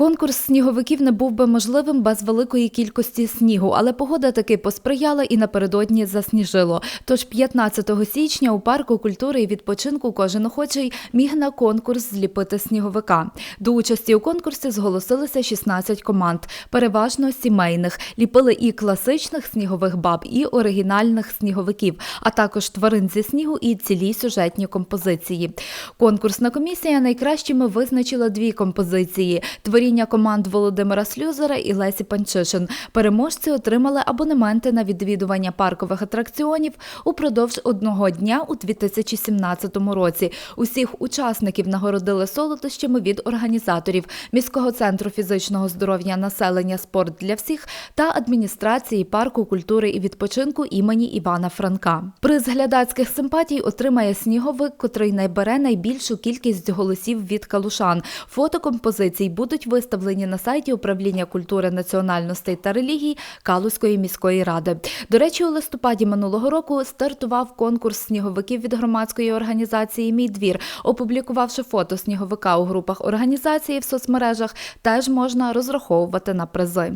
Конкурс сніговиків не був би можливим без великої кількості снігу, але погода таки посприяла і напередодні засніжило. Тож 15 січня у парку культури і відпочинку кожен охочий міг на конкурс зліпити сніговика. До участі у конкурсі зголосилися 16 команд, переважно сімейних. Ліпили і класичних снігових баб, і оригінальних сніговиків, а також тварин зі снігу і цілі сюжетні композиції. Конкурсна комісія найкращими визначила дві композиції: творіння команд Володимира Слюзера і Лесі Панчишин. Переможці отримали абонементи на відвідування паркових атракціонів упродовж одного дня у 2017 році. Усіх учасників нагородили солодощами від організаторів міського центру фізичного здоров'я населення Спорт для всіх та адміністрації парку культури і відпочинку імені Івана Франка. Приз глядацьких симпатій отримає сніговик, котрий найбере найбільшу кількість голосів від калушан. Фото композицій будуть виставлені на сайті управління культури національностей та релігій Калузької міської ради. До речі, у листопаді минулого року стартував конкурс сніговиків від громадської організації Мій двір. Опублікувавши фото сніговика у групах організації в соцмережах, теж можна розраховувати на призи.